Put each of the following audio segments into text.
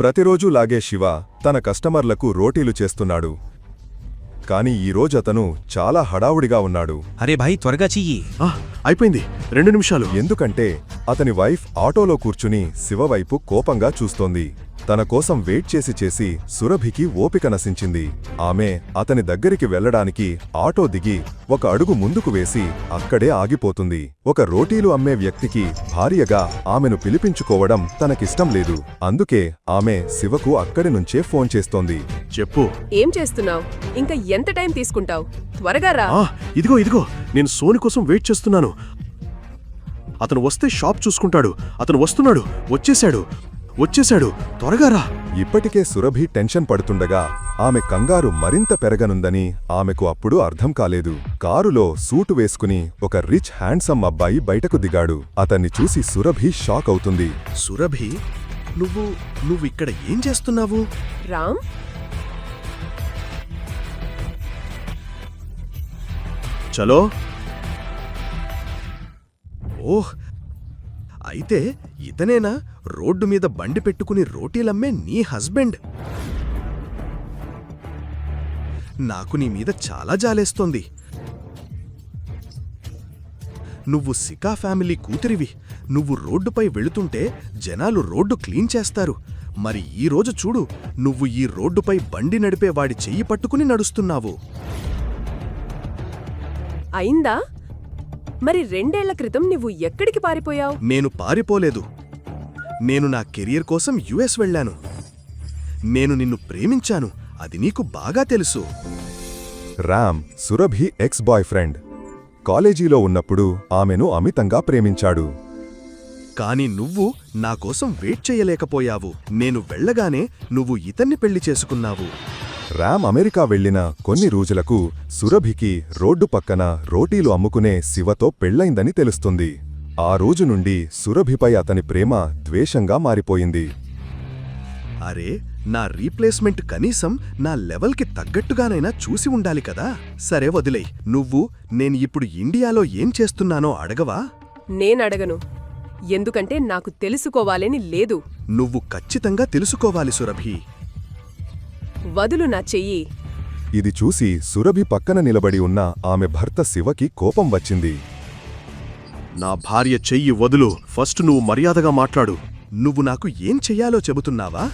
ప్రతిరోజూ లాగే శివ తన కస్టమర్లకు రోటీలు చేస్తున్నాడు. కాని ఈరోజతను చాలా హడావుడిగా ఉన్నాడు. అరే భాయ్ త్వరగా చెయ్యి. ఆ, అయిపోయింది. రెండు నిమిషాలు. ఎందుకంటే అతని వైఫ్ ఆటోలో కూర్చుని శివ వైపు కోపంగా చూస్తోంది. తన కోసం వెయిట్ చేసి చేసి సురభికి ఓపిక నశించింది. ఆమె అతని దగ్గరికి వెళ్ళడానికి ఆటో దిగి ఒక అడుగు ముందుకు వేసి అక్కడే ఆగిపోతుంది. ఒక రోటీలు అమ్మే వ్యక్తికి భార్యగా ఆమెను పిలిపించుకోవడం తనకిష్టం లేదు. అందుకే ఆమె శివకు అక్కడి నుంచే ఫోన్ చేస్తోంది. చెప్పు. ఏం చేస్తున్నావు? ఇంకా ఎంత టైం తీసుకుంటావు? త్వరగా రా. ఆ ఇదిగో ఇదిగో. నేను సోని కోసం వెయిట్ చేస్తున్నాను. అతను వస్తే షాప్ చూసుకుంటాడు. అతను వస్తున్నాడు. వచ్చేశాడు. వచ్చేశాడు. త్వరగా రా. ఇప్పటికే సురభి టెన్షన్ పడుతుండగా ఆమె కంగారు మరింత పెరగనుందని ఆమెకు అప్పుడు అర్థం కాలేదు. కారులో సూటు వేసుకుని ఒక రిచ్ హ్యాండ్సమ్ అబ్బాయి బయటకు దిగాడు. అతన్ని చూసి సురభి షాక్ అవుతుంది. సురభి నువ్వు నువ్వు ఇక్కడ ఏం చేస్తున్నావు? రామ్? చలో? ఓహ్! అయితే ఇతనేనా? రోడ్డు మీద బండి పెట్టుకుని రోటీలమ్మే నీ హస్బెండ్. నాకు నీ మీద చాలా జాలేస్తోంది. నువ్వు సికా ఫ్యామిలీ కూతురివి. నువ్వు రోడ్డుపై వెళుతుంటే జనాలు రోడ్డు క్లీన్ చేస్తారు. మరి ఈ రోజు చూడు నువ్వు ఈ రోడ్డుపై బండి నడిపే వాడి చెయ్యి పట్టుకుని నడుస్తున్నావు. అయిందా? మరి రెండేళ్ళ క్రితం నువ్వు ఎక్కడికి పారిపోయావు? నేను పారిపోలేదు. నేను నా కెరియర్ కోసం యుఎస్ వెళ్ళాను. నేను నిన్ను ప్రేమించాను. అది నీకు బాగా తెలుసు. Ram Surabhi ex boyfriend కాలేజీలో ఉన్నప్పుడు ఆమెను అమితంగా ప్రేమించాడు. కాని నువ్వు నా కోసం వెయిట్ చేయలేకపోయావు. నేను వెళ్ళగానే నువ్వు ఇతన్ని పెళ్ళి చేసుకున్నావు. రామ్ అమెరికా వెళ్ళిన కొన్ని రోజులకు సురభికి రోడ్డు పక్కన రోటీలు అమ్ముకునే శివతో పెళ్ళైందని తెలుస్తుంది. ఆ రోజు నుండి సురభిపై అతని ప్రేమ ద్వేషంగా మారిపోయింది. అరే నా రీప్లేస్మెంట్ కనీసం నా లెవెల్కి తగ్గట్టుగానైనా చూసి ఉండాలి కదా. సరే వదిలేయ్. నువ్వు నేను ఇప్పుడు ఇండియాలో ఏం చేస్తున్నానో అడగవా? నేనడగను. ఎందుకంటే నాకు తెలుసుకోవాలని లేదు. నువ్వు ఖచ్చితంగా తెలుసుకోవాలి సురభి. వదులు నా చెయ్యి. ఇది చూసి సురభి పక్కన నిలబడి ఉన్న ఆమె భర్త శివకి కోపం వచ్చింది. నా భార్య చెయ్యి వదులు. ఫస్ట్ నువ్వు మర్యాదగా మాట్లాడు. నువ్వు నాకు ఏం చెయ్యాలో చెబుతున్నావా?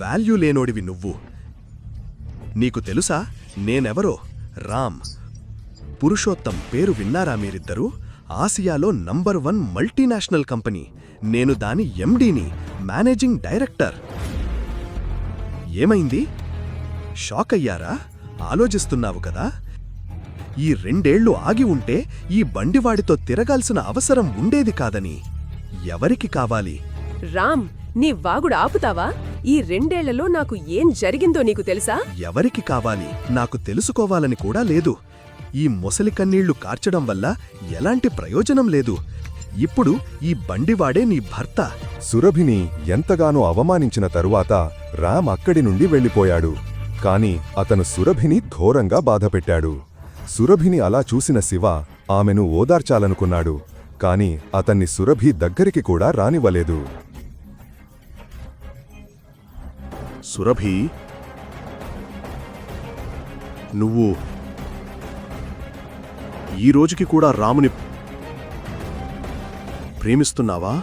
వాల్యూ లేనోడివి నువ్వు. నీకు తెలుసా? నేనెవరో? రామ్. పురుషోత్తం పేరు విన్నారా మీరిద్దరూ? ఆసియాలో నంబర్ వన్ మల్టీనేషనల్ కంపెనీ. నేను దాని ఎండీని మేనేజింగ్ డైరెక్టర్. ఏమైంది? షాక్ అయ్యారా ఆలోచిస్తున్నావు కదా? ఈ రెండేళ్ళు ఆగి ఉంటే ఈ బండివాడితో తిరగాల్సిన అవసరం ఉండేది కాదని. ఎవరికి కావాలి? రామ్ నీ వాగుడు ఆపుతావా? ఈ రెండేళ్ళలో నాకు ఏం జరిగిందో నీకు తెలుసా? ఎవరికి కావాలి? నాకు తెలుసుకోవాలని కూడా లేదు. ఈ మొసలి కన్నీళ్ళు కార్చడం వల్ల ఎలాంటి ప్రయోజనం లేదు. ఇప్పుడు ఈ బండివాడే నీ భర్త. సురభిని ఎంతగానో అవమానించిన తరువాత రామ్ అక్కడి నుండి వెళ్ళిపోయాడు. కాని అతను సురభిని ఘోరంగా బాధపెట్టాడు. సురభిని అలా చూసిన శివ ఆమెను ఓదార్చాలనుకున్నాడు కాని అతన్ని సురభి దగ్గరికి కూడా రానివ్వలేదు. సురభి? నువ్వు ఈ రోజుకి కూడా రాముని ప్రేమిస్తున్నావా?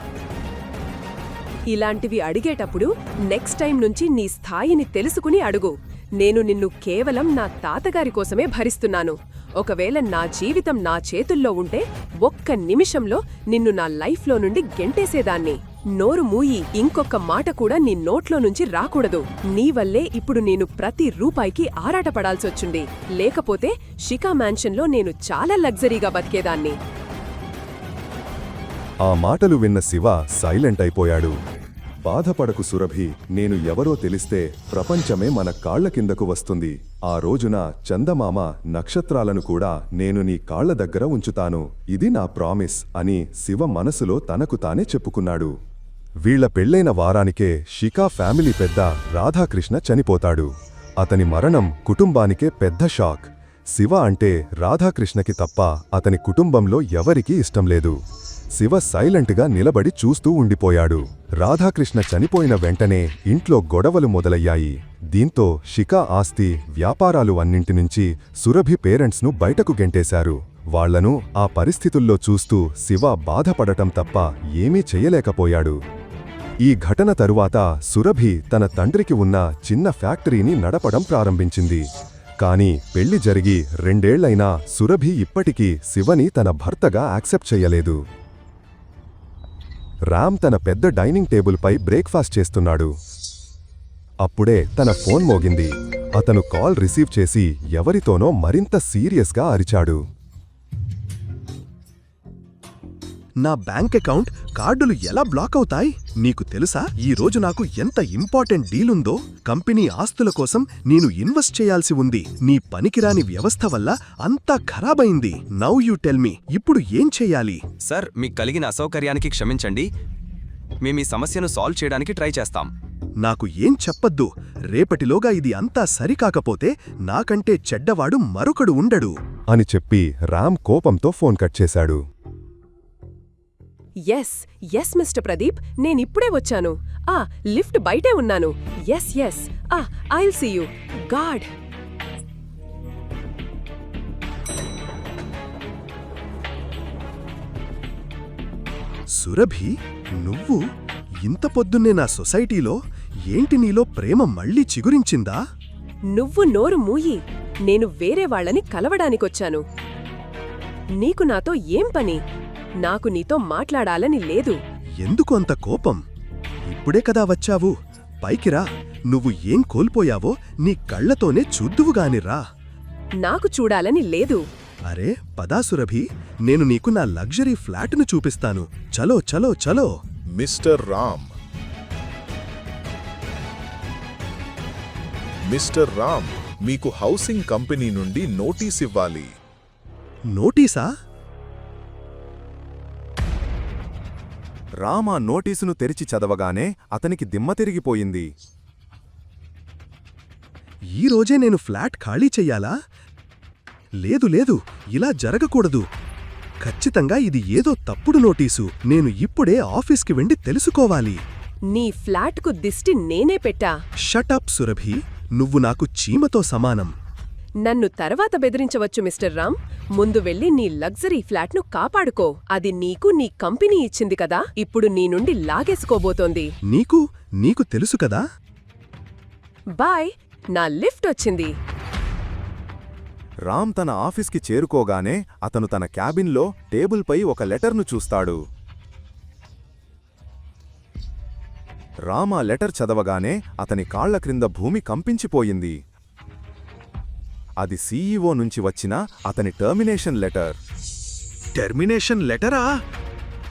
ఇలాంటివి అడిగేటప్పుడు నెక్స్ట్ టైం నుంచి నీ స్థాయిని తెలుసుకుని అడుగు. నేను నిన్ను కేవలం నా తాతగారి కోసమే భరిస్తున్నాను. ఒకవేళ నా జీవితం నా చేతుల్లో ఉంటే ఒక్క నిమిషంలో నిన్ను నా లైఫ్లో నుండి గెంటేసేదాన్ని. నోరు మూయి ఇంకొక మాట కూడా నీ నోట్లో నుంచి రాకూడదు. నీ వల్లే ఇప్పుడు నేను ప్రతి రూపాయికి ఆరాటపడాల్సొచ్చుంది. లేకపోతే షికా మ్యాన్షన్లో నేను చాలా లగ్జరీగా బతికేదాన్ని. ఆ మాటలు విన్న శివ సైలెంట్ అయిపోయాడు. బాధపడకు సురభి నేను ఎవరో తెలిస్తే ప్రపంచమే మన కాళ్ళ కిందకు వస్తుంది. ఆ రోజున చందమామ నక్షత్రాలను కూడా నేను నీ కాళ్ళ దగ్గర ఉంచుతాను. ఇది నా ప్రామిస్ అని శివ మనసులో తనకు తానే చెప్పుకున్నాడు. వీళ్ళ పెళ్ళైన వారానికే షికా ఫ్యామిలీ పెద్ద రాధాకృష్ణ చనిపోతాడు. అతని మరణం కుటుంబానికే పెద్ద షాక్. శివ అంటే రాధాకృష్ణకి తప్ప అతని కుటుంబంలో ఎవరికీ ఇష్టం లేదు. శివ సైలెంట్గా నిలబడి చూస్తూ ఉండిపోయాడు. రాధాకృష్ణ చనిపోయిన వెంటనే ఇంట్లో గొడవలు మొదలయ్యాయి. దీంతో షికా ఆస్తి వ్యాపారాలు అన్నింటి నుంచి సురభి పేరెంట్స్ను బయటకు గెంటేశారు. వాళ్ళను ఆ పరిస్థితుల్లో చూస్తూ శివ బాధపడటం తప్ప ఏమీ చెయ్యలేకపోయాడు ఈ ఘటన తరువాత సురభి తన తండ్రికి ఉన్న చిన్న ఫ్యాక్టరీని నడపడం ప్రారంభించింది. కానీ పెళ్ళి జరిగి రెండేళ్ళైనా సురభి ఇప్పటికీ శివని తన భర్తగా యాక్సెప్ట్ చెయ్యలేదు రామ్ తన పెద్ద డైనింగ్ టేబుల్పై బ్రేక్ఫాస్ట్ చేస్తున్నాడు. అప్పుడే తన ఫోన్ మోగింది. అతను కాల్ రిసీవ్ చేసి ఎవరితోనో మరింత సీరియస్గా అరిచాడు. నా బ్యాంక్ అకౌంట్ కార్డులు ఎలా బ్లాక్ అవుతాయి? నీకు తెలుసా? ఈ రోజు నాకు ఎంత ఇంపార్టెంట్ డీల్ ఉందో? కంపెనీ ఆస్తుల కోసం నేను ఇన్వెస్ట్ చేయాల్సి ఉంది. నీ పనికిరాని వ్యవస్థ వల్ల అంతా ఖరాబైంది నౌ యూ టెల్ మీ ఇప్పుడు ఏం చెయ్యాలి సార్ మీకు కలిగిన అసౌకర్యానికి క్షమించండి. మేము ఈ సమస్యను సాల్వ్ చేయడానికి ట్రై చేస్తాం. నాకు ఏం చెప్పొద్దు. రేపటిలోగా ఇది అంతా సరికాకపోతే నాకంటే చెడ్డవాడు మరొకడు ఉండడు. అని చెప్పి రామ్ కోపంతో ఫోన్ కట్ చేశాడు. ఎస్ ఎస్ మిస్టర్ ప్రదీప్ నేనిప్పుడే వచ్చాను. ఆ లిఫ్ట్ బయటే ఉన్నాను. Yes yes ah I'll see you God Surabhi నువ్వు ఇంత పొద్దున్నే నా సొసైటీలో ఏంటి నీలో ప్రేమ మళ్ళీ చిగురించిందా? నువ్వు నోరు మూయి నేను వేరే వాళ్ళని కలవడానికొచ్చాను. నీకు నాతో ఏం పని? నాకు నీతో మాట్లాడాలని లేదు. ఎందుకు అంత కోపం? ఇప్పుడే కదా వచ్చావు. పైకిరా నువ్వు ఏం కోల్పోయావో నీ కళ్ళతోనే చూద్దువుగానిరా నాకు చూడాలని లేదు. అరే పదా సురభి. నేను నీకు నా లగ్జరీ ఫ్లాట్ను చూపిస్తాను. చలో చలో చలో. మిస్టర్ రామ్. మిస్టర్ రామ్ మీకు హౌసింగ్ కంపెనీ నుండి నోటీస్ ఇవ్వాలి. నోటీసా? రామ్ ఆ నోటీసును తెరిచి చదవగానే అతనికి దిమ్మ తిరిగిపోయింది. ఈ రోజే నేను ఫ్లాట్ ఖాళీ చెయ్యాలా? లేదు లేదు ఇలా జరగకూడదు. ఖచ్చితంగా ఇది ఏదో తప్పుడు నోటీసు. నేను ఇప్పుడే ఆఫీస్కి వెండి తెలుసుకోవాలి. నీ ఫ్లాట్కు దిష్టి నేనే పెట్టా. Shut up Surabhi. నువ్వు నాకు చీమతో సమానం. నన్ను తర్వాత బెదిరించవచ్చు మిస్టర్ రామ్. ముందు వెళ్ళి నీ లగ్జరీ ఫ్లాట్ను కాపాడుకో. అది నీకు నీ కంపెనీ ఇచ్చింది కదా? ఇప్పుడు నీ నుండి లాగేసుకోబోతోంది. నీకు నీకు తెలుసు కదా? బాయ్. నా లిఫ్ట్ వచ్చింది. రామ్ తన ఆఫీస్కి చేరుకోగానే అతను తన క్యాబిన్లో టేబుల్పై ఒక లెటర్ను చూస్తాడు. రామ్ ఆ లెటర్ చదవగానే అతని కాళ్ళ క్రింద భూమి కంపించిపోయింది. అది సీఈఓ నుంచి వచ్చిన అతని టర్మినేషన్ లెటర్. టెర్మినేషన్ లెటరా?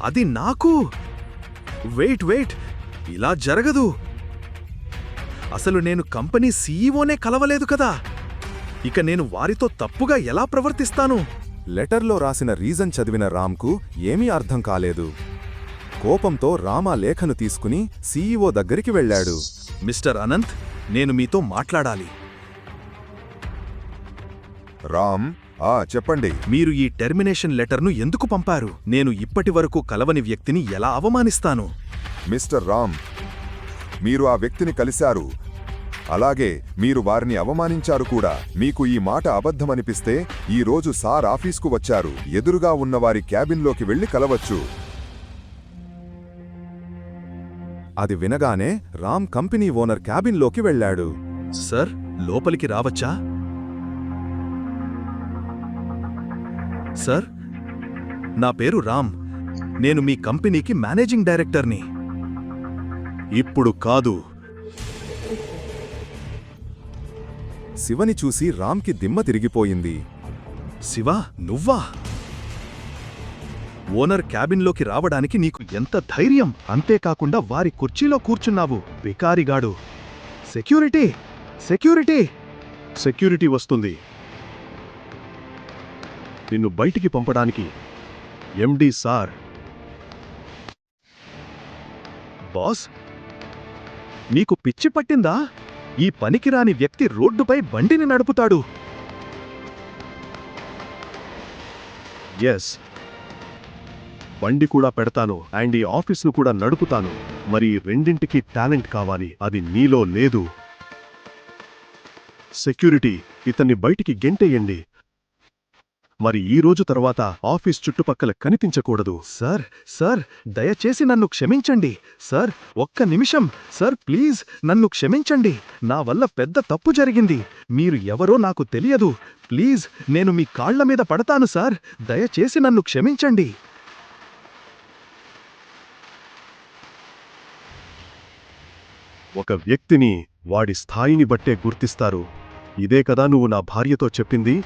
అది నాకు? వెయిట్ వెయిట్ ఇలా జరగదు. అసలు నేను కంపెనీ సీఈఓనే కలవలేదు కదా. ఇక నేను వారితో తప్పుగా ఎలా ప్రవర్తిస్తాను? లెటర్లో రాసిన రీజన్ చదివిన రామ్కు ఏమీ అర్థం కాలేదు. కోపంతో రామ్ లేఖను తీసుకుని సీఈఓ దగ్గరికి వెళ్ళాడు. మిస్టర్ అనంత్ నేను మీతో మాట్లాడాలి. రామ్ ఆ చెప్పండి. మీరు ఈ టెర్మినేషన్ లెటర్ను ఎందుకు పంపారు? నేను ఇప్పటి వరకు కలవని వ్యక్తిని ఎలా అవమానిస్తాను? మిస్టర్ రామ్ మీరు ఆ వ్యక్తిని కలిశారు. అలాగే మీరు వారిని అవమానించారు కూడా. మీకు ఈ మాట అబద్ధమనిపిస్తే ఈ రోజు సార్ ఆఫీస్కు వచ్చారు. ఎదురుగా ఉన్న వారి క్యాబిన్లోకి వెళ్ళి కలవచ్చు. అది వినగానే రామ్ కంపెనీ ఓనర్ క్యాబిన్లోకి వెళ్ళాడు. సార్ లోపలికి రావచ్చా? సార్ నా పేరు రామ్. నేను మీ కంపెనీకి మేనేజింగ్ డైరెక్టర్ని. ఇప్పుడు కాదు. శివని చూసి రామ్కి దిమ్మ తిరిగిపోయింది. శివ నువ్వా? ఓనర్ క్యాబిన్లోకి రావడానికి నీకు ఎంత ధైర్యం? అంతేకాకుండా వారి కుర్చీలో కూర్చున్నావు. వికారిగాడు సెక్యూరిటీ! సెక్యూరిటీ! సెక్యూరిటీ వస్తుంది. నిన్ను బయటికి పంపడానికి ఎండి సార్. బాస్! నీకు పిచ్చి పట్టిందా? ఈ పనికిరాని వ్యక్తి రోడ్డుపై బండిని నడుపుతాడు. ఎస్ బండి కూడా పెడతాను అండ్ ఈ ఆఫీస్ను కూడా నడుపుతాను. మరి రెండింటికి టాలెంట్ కావాలి. అది నీలో లేదు. సెక్యూరిటీ ఇతన్ని బయటికి గెంటేయండి. మరి ఈ రోజు తర్వాత ఆఫీస్ చుట్టుపక్కల కనిపించకూడదు. సార్ సార్ దయచేసి నన్ను క్షమించండి. సార్ ఒక్క నిమిషం. సార్ ప్లీజ్ నన్ను క్షమించండి. నా వల్ల పెద్ద తప్పు జరిగింది. మీరు ఎవరో నాకు తెలియదు. ప్లీజ్ నేను మీ కాళ్ళ మీద పడతాను సార్. దయచేసి నన్ను క్షమించండి. ఒక వ్యక్తిని వాడి స్థాయిని బట్టే గుర్తిస్తారు. ఇదే కదా నువ్వు నా భార్యతో చెప్పింది?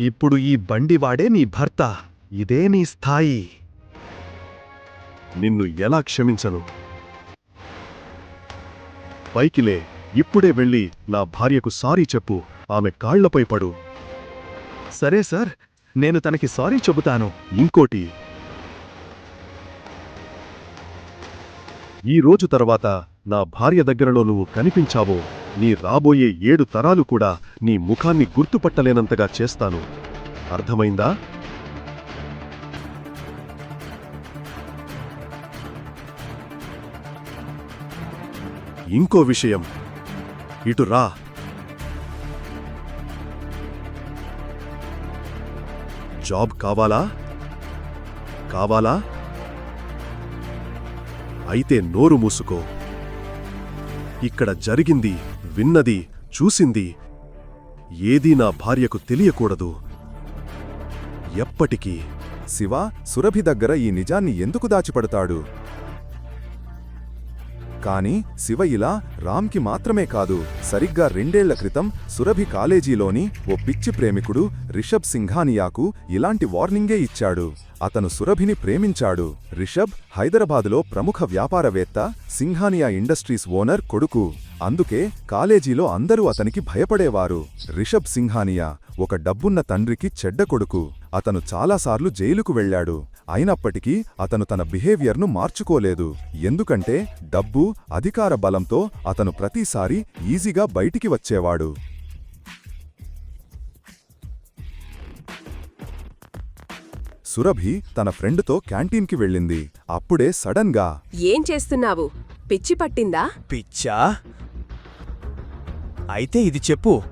ఇప్పుడు ఈ బండివాడే నీ భర్త ఇదే నీ స్థాయి. నిన్ను ఎలా క్షమించను? పైకిలే ఇప్పుడే వెళ్ళి నా భార్యకు సారీ చెప్పు ఆమె కాళ్ళపై పడు. సరే సార్ నేను తనకి సారీ చెబుతాను. ఇంకోటి ఈ రోజు తర్వాత నా భార్య దగ్గరలో నువ్వు కనిపించావో నీ రాబోయే ఏడు తరాలు కూడా నీ ముఖాన్ని గుర్తుపట్టలేనంతగా చేస్తాను. అర్థమైందా? ఇంకో విషయం. ఇటు రా. జాబ్ కావాలా? కావాలా? అయితే నోరు మూసుకో. ఇక్కడ జరిగింది విన్నది చూసింది ఏదీ నా భార్యకు తెలియకూడదు. ఎప్పటికీ శివ సురభి దగ్గర ఈ నిజాన్ని ఎందుకు దాచిపడతాడు? కాని శివ ఇలా రామ్కి మాత్రమే కాదు సరిగ్గా రెండేళ్ళ క్రితం సురభి కాలేజీలోని ఓ పిచ్చి ప్రేమికుడు రిషబ్ సింఘానియాకు ఇలాంటి వార్నింగే ఇచ్చాడు. అతను సురభిని ప్రేమించాడు. రిషబ్ హైదరాబాదులో ప్రముఖ వ్యాపారవేత్త సింఘానియా ఇండస్ట్రీస్ ఓనర్ కొడుకు. అందుకే కాలేజీలో అందరూ అతనికి భయపడేవారు. రిషబ్ సింఘానియా ఒక డబ్బున్న తండ్రికి చెడ్డ కొడుకు. అతను చాలాసార్లు జైలుకు వెళ్ళాడు. అయినప్పటికీ అతను తన బిహేవియర్ను మార్చుకోలేదు. ఎందుకంటే డబ్బు అధికార బలంతో అతను ప్రతిసారి ఈజీగా బయటికి వచ్చేవాడు. సురభి తన ఫ్రెండ్తో క్యాంటీన్కి వెళ్ళింది. అప్పుడే సడన్గా ఏం చేస్తున్నావు? పిచ్చి పట్టిందా? పిచ్చా? అయితే ఇది చెప్పు.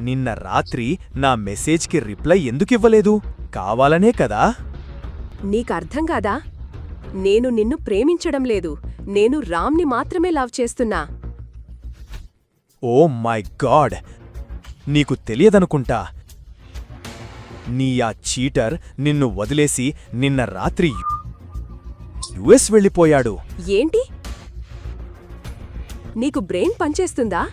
నిన్న రాత్రి నా మెసేజ్కి రిప్లై ఎందుకివ్వలేదు? కావాలనే కదా? నీకర్థం కాదా? నేను నిన్ను ప్రేమించడం లేదు. నేను రామ్ని మాత్రమే లవ్ చేస్తున్నా. Oh my God! నీకు తెలియదనుకుంటా. నీ ఆ చీటర్ నిన్ను వదిలేసి నిన్న రాత్రి యుఎస్ వెళ్ళిపోయాడు. ఏంటి? నీకు బ్రెయిన్ పనిచేస్తుందా?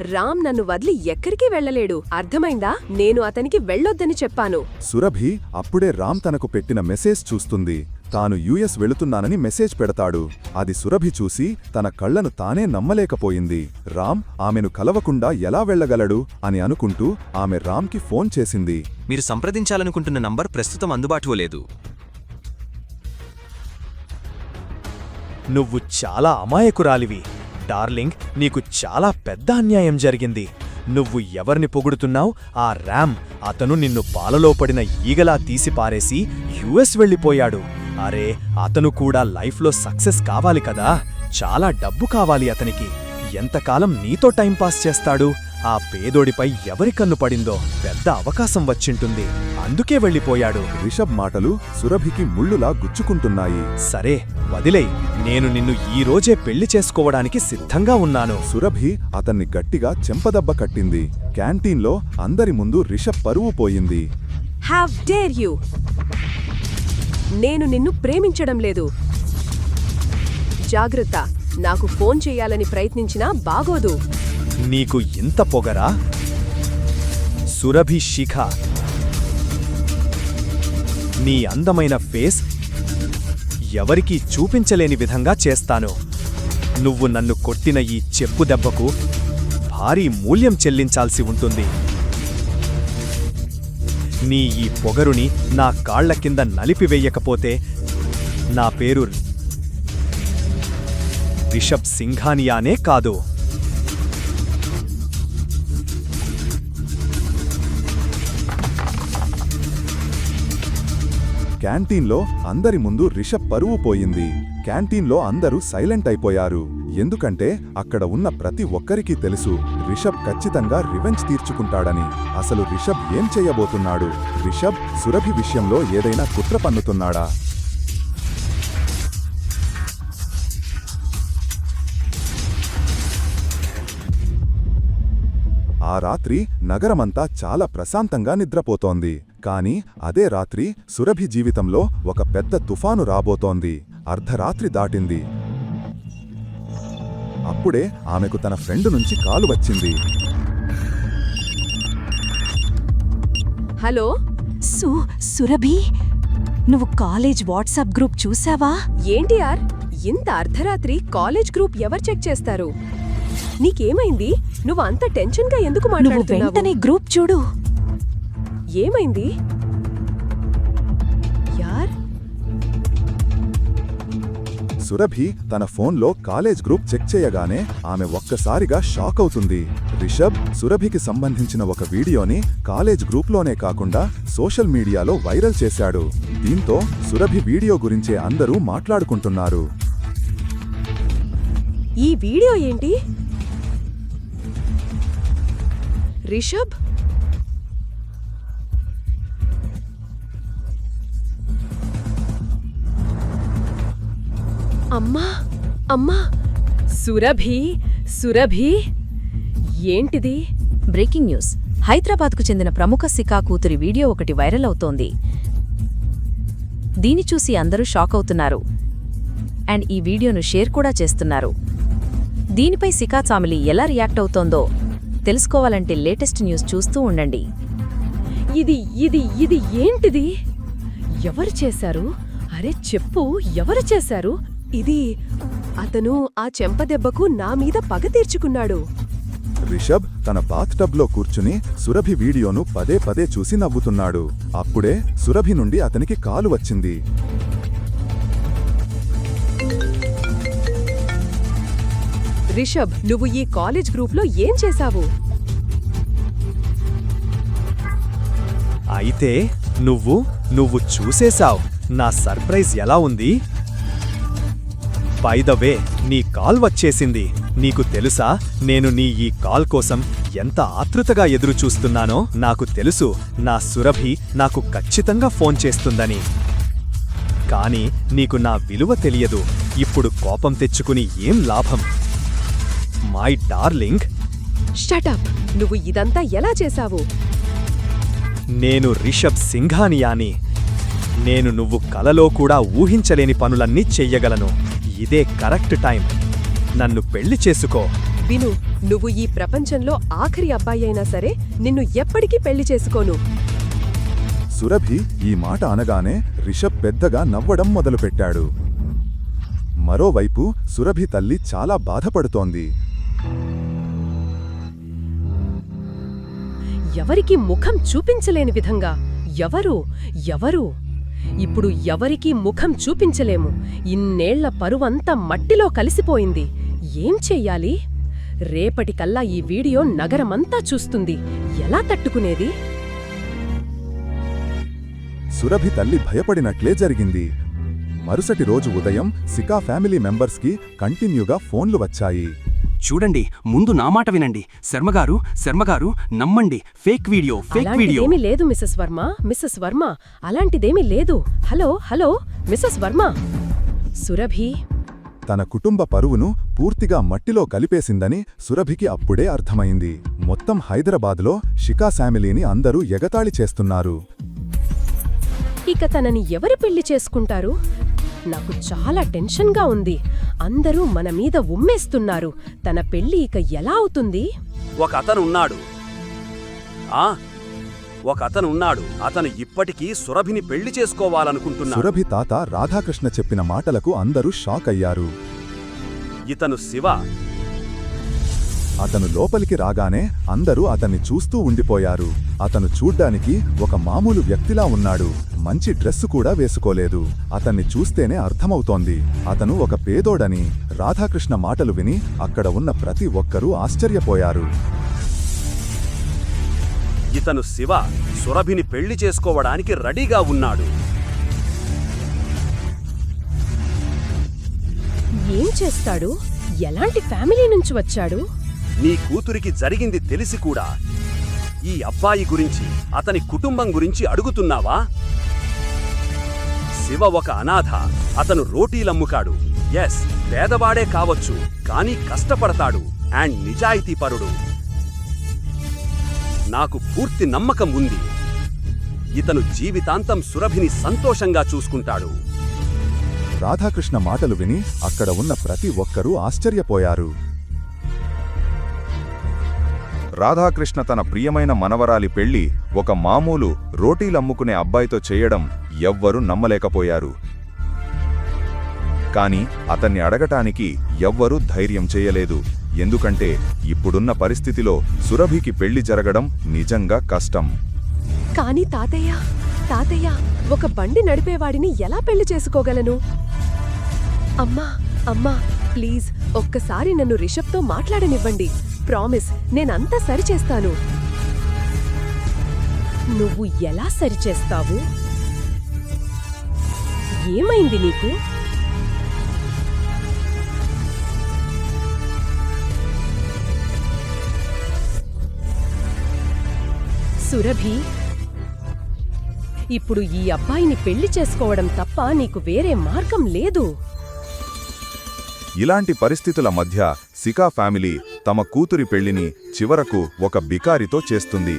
రామ్ నన్ను వదిలి ఎక్కడికి వెళ్ళలేడు. అర్థమైందా? నేను అతనికి వెళ్ళొద్దని చెప్పాను. సురభి అప్పుడే రామ్ తనకు పెట్టిన మెసేజ్ చూస్తుంది. తాను యుఎస్ వెళుతున్నానని మెసేజ్ పెడతాడు. అది సురభి చూసి తన కళ్ళను తానే నమ్మలేకపోయింది. రామ్ ఆమెను కలవకుండా ఎలా వెళ్ళగలడు? అని అనుకుంటూ ఆమె రామ్కి ఫోన్ చేసింది. మీరు సంప్రదించాలనుకుంటున్న నంబర్ ప్రస్తుతం అందుబాటులో లేదు. నువ్వు చాలా అమాయకురాలివి. డార్లింగ్ నీకు చాలా పెద్ద అన్యాయం జరిగింది. నువ్వు ఎవరిని పొగుడుతున్నావు? ఆ ర్యామ్ అతను నిన్ను పాలలో పడిన ఈగలా తీసి పారేసి యుఎస్ వెళ్ళిపోయాడు. అరే అతను కూడా లైఫ్లో సక్సెస్ కావాలి కదా. చాలా డబ్బు కావాలి అతనికి. ఎంతకాలం నీతో టైంపాస్ చేస్తాడు? ఆ పేదోడిపై ఎవరి కన్ను పడిందో పెద్ద అవకాశం వచ్చింటుంది. అందుకే వెళ్ళిపోయాడు. రిషబ్ మాటలు సురభికి ముళ్ళులా గుచ్చుకుంటున్నాయి. సరే వదిలేయ్. నేను నిన్ను ఈ రోజే పెళ్ళి చేసుకోవడానికి సిద్ధంగా ఉన్నాను. సురభి అతన్ని గట్టిగా చెంపదెబ్బ కట్టింది. క్యాంటీన్లో అందరి ముందు రిషబ్ పరువు పోయింది. హ్యావ్ డేర్ యూ నేను నిన్ను ప్రేమించడం లేదు. జాగ్రత్త. నాకు ఫోన్ చేయాలని ప్రయత్నించినా బాగోదు. నీకు ఇంత పొగరా? సురభి శిఖ. నీ అందమైన ఫేస్ ఎవరికీ చూపించలేని విధంగా చేస్తాను. నువ్వు నన్ను కొట్టిన ఈ చెప్పు దెబ్బకు భారీ మూల్యం చెల్లించాల్సి ఉంటుంది. నీ ఈ పొగరుని నా కాళ్ళ కింద నలిపివేయకపోతే నా పేరు రిషబ్ సింఘానియానే కాదు. క్యాంటీన్లో అందరి ముందు రిషబ్ పరువు పోయింది. క్యాంటీన్లో అందరూ సైలెంట్ అయిపోయారు. ఎందుకంటే అక్కడ ఉన్న ప్రతి ఒక్కరికి తెలుసు రిషబ్ ఖచ్చితంగా రివెంజ్ తీర్చుకుంటాడని. అసలు రిషబ్ ఏం చేయబోతున్నాడు? రిషబ్ సురభి విషయంలో ఏదైనా కుట్ర పన్నుతున్నాడా? ఆ రాత్రి నగరమంతా చాలా ప్రశాంతంగా నిద్రపోతోంది. కాని అదే రాత్రి సురభి జీవితంలో ఒక పెద్ద తుఫాను రాబోతోంది. అర్ధరాత్రి దాటింది. అప్పుడే ఆమెకు తన ఫ్రెండ్ నుంచి కాలు వచ్చింది. హలో? సు సురభి? నువ్వు కాలేజ్ వాట్సాప్ గ్రూప్ చూసావా? ఏంటి యార్ ఇంత అర్ధరాత్రి కాలేజ్ గ్రూప్ ఎవరు చెక్ చేస్తారు? నీకేమైంది? నువ్వు అంత టెన్షన్గా ఎందుకు నువ్వు మాట్లాడుతున్నావు? వెంటనే గ్రూప్ చూడు. ఏమైంది? యార్? సురభి తన ఫోన్లో కాలేజ్ గ్రూప్ చెక్ చేయగానే ఆమె ఒక్కసారిగా షాక్ అవుతుంది. రిషబ్ సురభికి సంబంధించిన ఒక వీడియోని కాలేజ్ గ్రూప్లోనే కాకుండా సోషల్ మీడియాలో వైరల్ చేశాడు. దీంతో సురభి వీడియో గురించే అందరూ మాట్లాడుకుంటున్నారు. ఈ వీడియో ఏంటి? రిషబ్? అమ్మా అమ్మా. సురభి సురభి. ఏంటిది? Breaking news. హైదరాబాద్కు చెందిన ప్రముఖ సికా కూతురి వీడియో ఒకటి వైరల్ అవుతోంది. దీని చూసి అందరూ షాక్ అవుతున్నారు. అండ్ ఈ వీడియోను షేర్ కూడా చేస్తున్నారు. దీనిపై సికా చామిలి ఎలా రియాక్ట్ అవుతోందో తెలుసుకోవాలంటే లేటెస్ట్ న్యూస్ చూస్తూ ఉండండి. ఇది ఇది ఇది ఏంటిది? ఎవరు చేశారు? అరే చెప్పు ఎవరు చేశారు? ఇది అతను ఆ చెంపదెబ్బకు నా మీద పగ తీర్చుకున్నాడు. రిషబ్ తన బాత్ టబ్లో కూర్చుని సురభి వీడియోను పదే పదే చూసి నవ్వుతున్నాడు. అప్పుడే సురభి నుండి అతనికి కాలు వచ్చింది. రిషబ్ నువ్వు ఈ కాలేజ్ గ్రూప్లో ఏం చేశావు? అయితే నువ్వు నువ్వు చూసేశావ్. నా సర్ప్రైజ్ ఎలా ఉంది? బై ద వే నీ కాల్ వచ్చేసింది. నీకు తెలుసా? నేను నీ ఈ కాల్ కోసం ఎంత ఆతృతగా ఎదురు చూస్తున్నానో నాకు తెలుసు నా సురభి నాకు ఖచ్చితంగా ఫోన్ చేస్తుందని. కాని నీకు నా విలువ తెలియదు. ఇప్పుడు కోపం తెచ్చుకుని ఏం లాభం? మై డార్లింగ్ షటప్ నువ్వు ఇదంతా ఎలా చేశావు? నేను రిషబ్ సింఘానియాని. నేను నువ్వు కలలో కూడా ఊహించలేని పనులన్నీ చెయ్యగలను. ఇదే కరెక్ట్ టైం. నన్ను పెళ్ళి చేసుకో. విను నువ్వు ఈ ప్రపంచంలో ఆఖరి అబ్బాయి అయినా సరే నిన్ను ఎప్పటికీ పెళ్ళి చేసుకోను. సురభి ఈ మాట అనగానే రిషబ్ పెద్దగా నవ్వడం మొదలుపెట్టాడు. మరోవైపు సురభి తల్లి చాలా బాధపడుతోంది. ఎవరికి ముఖం చూపించలేని విధంగా. ఎవరు? ఎవరు? ఇప్పుడు ఎవరికీ ముఖం చూపించలేము. ఇన్నేళ్ళ పరువంతా మట్టిలో కలిసిపోయింది. ఏం చెయ్యాలి? రేపటికల్లా ఈ వీడియో నగరమంతా చూస్తుంది. ఎలా తట్టుకునేది? సురభి తల్లి భయపడినట్లే జరిగింది. మరుసటి రోజు ఉదయం సికా ఫ్యామిలీ మెంబర్స్కి కంటిన్యూగా ఫోన్లు వచ్చాయి. చూడండి ముందు నా మాట వినండి. శర్మగారు శర్మగారు నమ్మండి. Fake video fake video. అలాంటిదేమీ లేదు మిస్సెస్ వర్మ మిస్సెస్ వర్మ. అలాంటిదేమీ లేదు. Hello hello Mrs Varma. Surabhi. తన కుటుంబ పరువును పూర్తిగా మట్టిలో కలిపేసిందని సురభికి అప్పుడే అర్థమైంది. మొత్తం హైదరాబాద్లో షికా ఫ్యామిలీని అందరూ ఎగతాళి చేస్తున్నారు. ఇక తనని ఎవరు పెళ్ళి చేసుకుంటారు? నాకు చాలా టెన్షన్గా ఉంది. అందరూ మన మీద ఉమ్మేస్తున్నారు. తన పెళ్ళి ఇక ఎలా అవుతుంది? ఒక అతను ఉన్నాడు. ఆ ఒక అతను ఉన్నాడు. అతను ఇప్పటికీ సురభిని పెళ్ళి చేసుకోవాలనుకుంటున్నాడు. సురభి తాత రాధాకృష్ణ చెప్పిన మాటలకు అందరూ షాక్ అయ్యారు ఇతను శివ. అతను లోపలికి రాగానే అందరూ అతన్ని చూస్తూ ఉండిపోయారు. అతను చూడ్డానికి ఒక మామూలు వ్యక్తిలా ఉన్నాడు. మంచి డ్రెస్సు కూడా వేసుకోలేదు. అతన్ని చూస్తేనే అర్థమవుతోంది. అతను ఒక పేదోడని రాధాకృష్ణ మాటలు విని అక్కడ ఉన్న ప్రతి ఒక్కరూ ఆశ్చర్యపోయారు. ఇతను శివ సురభిని పెళ్ళి చేసుకోవడానికి రెడీగా ఉన్నాడు. ఏం చేస్తాడు? ఎలాంటి ఫ్యామిలీ నుంచి వచ్చాడు? నీ కూతురికి జరిగింది తెలిసి కూడా ఈ అబ్బాయి గురించి అతని కుటుంబం గురించి అడుగుతున్నావా? శివ ఒక అనాథ అతను రోటీలమ్ముకాడు. ఎస్ పేదవాడే కావచ్చు కానీ కష్టపడతాడు అండ్ నిజాయితీపరుడు. నాకు పూర్తి నమ్మకం ఉంది. ఇతను జీవితాంతం సురభిని సంతోషంగా చూసుకుంటాడు. రాధాకృష్ణ మాటలు విని అక్కడ ఉన్న ప్రతి ఒక్కరూ ఆశ్చర్యపోయారు. రాధాకృష్ణ తన ప్రియమైన మనవరాలి పెళ్ళి ఒక మామూలు రోటీలమ్ముకునే అబ్బాయితో చేయడం ఎవ్వరూ నమ్మలేకపోయారు. కాని అతన్ని అడగటానికి ఎవ్వరూ ధైర్యం చేయలేదు. ఎందుకంటే ఇప్పుడున్న పరిస్థితిలో సురభికి పెళ్ళి జరగడం నిజంగా కష్టం. కానీ తాతయ్య తాతయ్య ఒక బండి నడిపేవాడిని ఎలా పెళ్ళి చేసుకోగలను? అమ్మా అమ్మా ప్లీజ్ ఒక్కసారి నన్ను రిషబ్తో మాట్లాడనివ్వండి. ప్రామిస్ నేనంతా సరిచేస్తాను. నువ్వు ఎలా సరిచేస్తావు? ఏమైంది నీకు? సురభి ఇప్పుడు ఈ అబ్బాయిని పెళ్ళి చేసుకోవడం తప్ప నీకు వేరే మార్గం లేదు. ఇలాంటి పరిస్థితుల మధ్య సికా ఫ్యామిలీ తమ కూతురి పెళ్ళిని చివరకు ఒక బికారితో చేస్తుంది.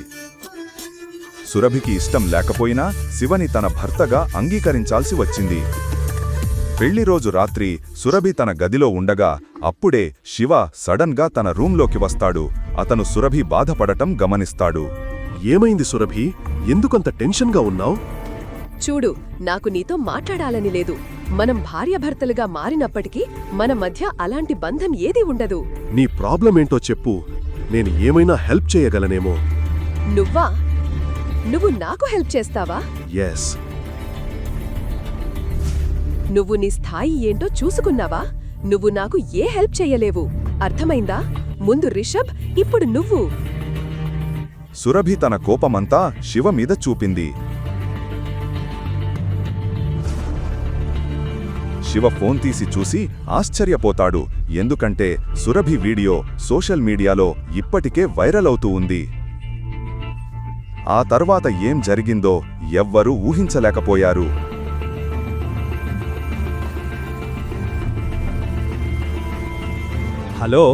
సురభికి ఇష్టం లేకపోయినా శివని తన భర్తగా అంగీకరించాల్సి వచ్చింది. పెళ్ళి రోజు రాత్రి సురభి తన గదిలో ఉండగా అప్పుడే శివ సడన్గా తన రూంలోకి వస్తాడు. అతను సురభి బాధపడటం గమనిస్తాడు. ఏమైంది సురభి? ఎందుకంత టెన్షన్గా ఉన్నావు? చూడు నాకు నీతో మాట్లాడాలని లేదు. మనం భార్యాభర్తలుగా మారినప్పటికీ మన మధ్య అలాంటి బంధం ఏదీ ఉండదు. నీ ప్రాబ్లం ఏంటో చెప్పు. నేను ఏమైనా హెల్ప్ చేయగలనేమో. నువ్వా? నువ్వు నాకు హెల్ప్ చేస్తావా? ఎస్ నువ్వు నీ స్థాయి ఏంటో చూసుకున్నావా? నువ్వు నాకు ఏ హెల్ప్ చెయ్యలేవు అర్థమైందా? ముందు రిషబ్ ఇప్పుడు నువ్వు. సురభి తన కోపమంతా శివ మీద చూపింది. శివ ఫోన్ తీసి చూసి ఆశ్చర్యపోతాడు. ఎందుకంటే సురభి వీడియో సోషల్ మీడియాలో ఇప్పటికే వైరల్ అవుతూ ఉంది. ఆ తర్వాత ఏం జరిగిందో ఎవ్వరూ ఊహించలేకపోయారు. హలో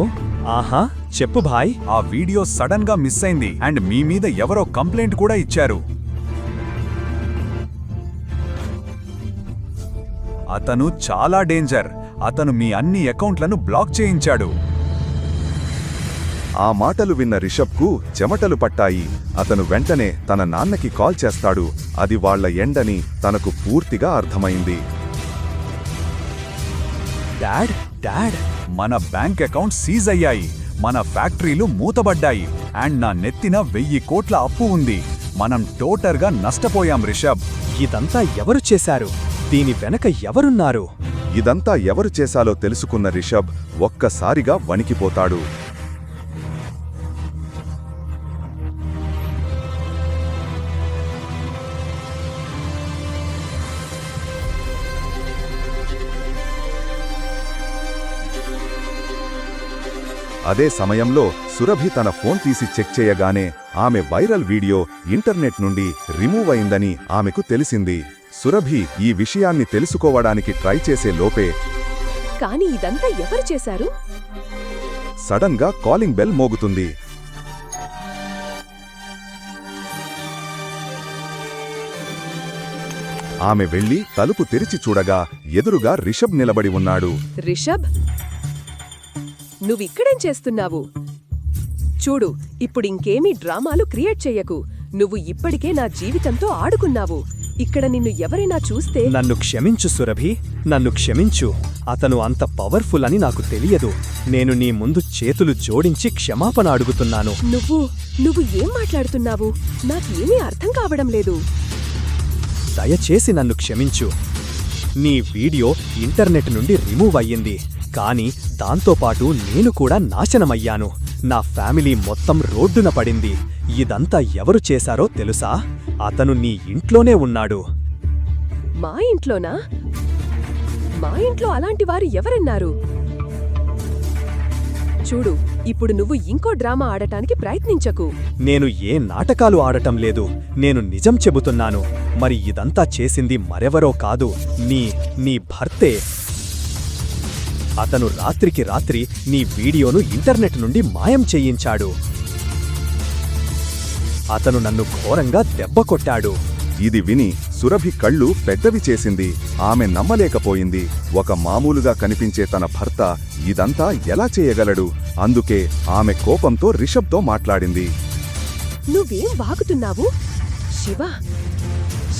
ఆహా చెప్పు భాయ్. ఆ వీడియో సడన్గా మిస్ అయింది అండ్ మీ మీద ఎవరో కంప్లైంట్ కూడా ఇచ్చారు. అతను చాలా డేంజర్. అతను మీ అన్ని అకౌంట్లను బ్లాక్ చేయించాడు. ఆ మాటలు విన్న రిషబ్కు చెమటలు పట్టాయి. అతను వెంటనే తన నాన్నకి కాల్ చేస్తాడు. అది వాళ్ళ ఎండని తనకు పూర్తిగా అర్థమైంది. డాడ్ డాడ్ మన బ్యాంక్ అకౌంట్ సీజ్ అయ్యాయి. మన ఫ్యాక్టరీలు మూతబడ్డాయి. అండ్ నా నెత్తిన వెయ్యి కోట్ల అప్పు ఉంది. మనం టోటర్గా నష్టపోయాం రిషబ్. ఇదంతా ఎవరు చేశారు? దీని వెనక ఎవరున్నారు? ఇదంతా ఎవరు చేశాలో తెలుసుకున్న రిషబ్ ఒక్కసారిగా వణికిపోతాడు. అదే సమయంలో సురభి తన ఫోన్ తీసి చెక్ చేయగానే ఆమె వైరల్ వీడియో ఇంటర్నెట్ నుండి రిమూవ్ అయిందని ఆమెకు తెలిసింది. సురభి ఈ విషయాన్ని తెలుసుకోవడానికి ట్రై చేసే లోపే కాని ఇదంతా ఎవరు చేశారు? సడన్గా కాలింగ్ బెల్ మోగుతుంది. ఆమె వెళ్ళి తలుపు తెరిచి చూడగా ఎదురుగా రిషబ్ నిలబడి ఉన్నాడు. రిషబ్? నువ్విక్కడేం చేస్తున్నావు? చూడు ఇప్పుడింకేమీ డ్రామాలు క్రియేట్ చెయ్యకు నువ్వు ఇప్పటికే నా జీవితంతో ఆడుకున్నావు. ఇక్కడ నిన్ను ఎవరైనా చూస్తే నన్ను క్షమించు సురభి. నన్ను క్షమించు. అతను అంత పవర్ఫుల్ అని నాకు తెలియదు. నేను నీ ముందు చేతులు జోడించి క్షమాపణ అడుగుతున్నాను. నువ్వు నువ్వు ఏం మాట్లాడుతున్నావు? నాకేమీ అర్థం కావడం లేదు. దయచేసి నన్ను క్షమించు. నీ వీడియో ఇంటర్నెట్ నుండి రిమూవ్ అయ్యింది. కానీ దాంతోపాటు నేను కూడా నాశనమయ్యాను. నా ఫ్యామిలీ మొత్తం రోడ్డున పడింది. ఇదంతా ఎవరు చేశారో తెలుసా? అతను నీ ఇంట్లోనే ఉన్నాడు. మా ఇంట్లోనా? మా ఇంట్లో అలాంటి వారు ఎవరన్నారు? చూడు ఇప్పుడు నువ్వు ఇంకో డ్రామా ఆడటానికి ప్రయత్నించకు. నేను ఏ నాటకాలు ఆడటం లేదు. నేను నిజం చెబుతున్నాను. మరి ఇదంతా చేసింది మరెవరో కాదు నీ నీ భర్తే. అతను రాత్రికి రాత్రి నీ వీడియోను ఇంటర్నెట్ నుండి మాయం చేయించాడు. అతను నన్ను ఘోరంగా దెబ్బ కొట్టాడు. ఇది విని సురభి కళ్ళు పెద్దవి చేసింది. ఆమె నమ్మలేకపోయింది. ఒక మామూలుగా కనిపించే తన భర్త ఇదంతా ఎలా చేయగలడు? అందుకే ఆమె కోపంతో రిషబ్తో మాట్లాడింది. నువ్వేం వాగుతున్నావు శివ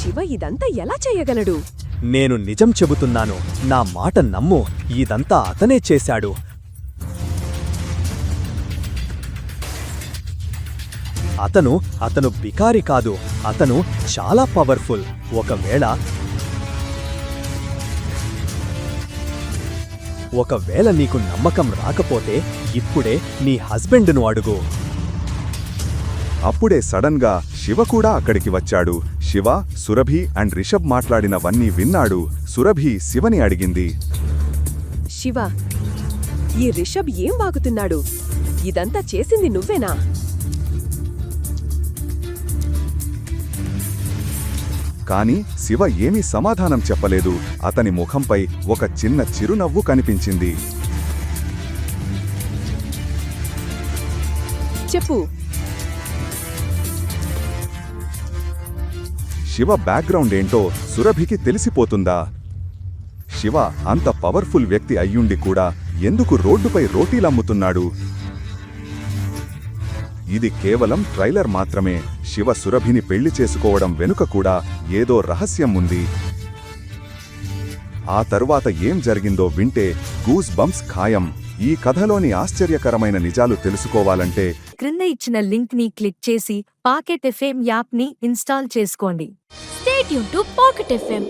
శివ ఇదంతా ఎలా చేయగలడు? నేను నిజం చెబుతున్నాను. నా మాట నమ్ము. ఇదంతా అతనే చేశాడు. అతను అతను బికారి కాదు అతను చాలా పవర్ఫుల్ ఒకవేళ ఒకవేళ నీకు నమ్మకం రాకపోతే ఇప్పుడే నీ హస్బెండ్ను అడుగు. అప్పుడే సడన్గా శివ కూడా అక్కడికి వచ్చాడు. శివ సురభి అండ్ రిషబ్ మాట్లాడినవన్నీ విన్నాడు. సురభి శివని అడిగింది. శివ ఈ రిషబ్ ఏం వాగుతున్నాడు? ఇదంతా చేసింది నువ్వేనా? కాని శివ ఏమీ సమాధానం చెప్పలేదు. అతని ముఖంపై ఒక చిన్న చిరునవ్వు కనిపించింది. చెప్పు. శివ బ్యాక్గ్రౌండ్ ఏంటో సురభికి తెలిసిపోతుందా? శివ అంత పవర్ఫుల్ వ్యక్తి అయ్యుండి కూడా ఎందుకు రోడ్డుపై రోటీలమ్ముతున్నాడు? ఇది కేవలం ట్రైలర్ మాత్రమే. శివ సురభిని పెళ్ళి చేసుకోవడం వెనుక కూడా ఏదో రహస్యం ఉంది. ఆ తరువాత ఏం జరిగిందో వింటే గూస్ బంప్స్ ఖాయం. ఈ కథలోని ఆశ్చర్యకరమైన నిజాలు తెలుసుకోవాలంటే క్రింద ఇచ్చిన లింక్ని క్లిక్ చేసి పాకెట్ ఎఫ్ఎం యాప్ని ఇన్స్టాల్ చేసుకోండి. Tuned to Pocket FM.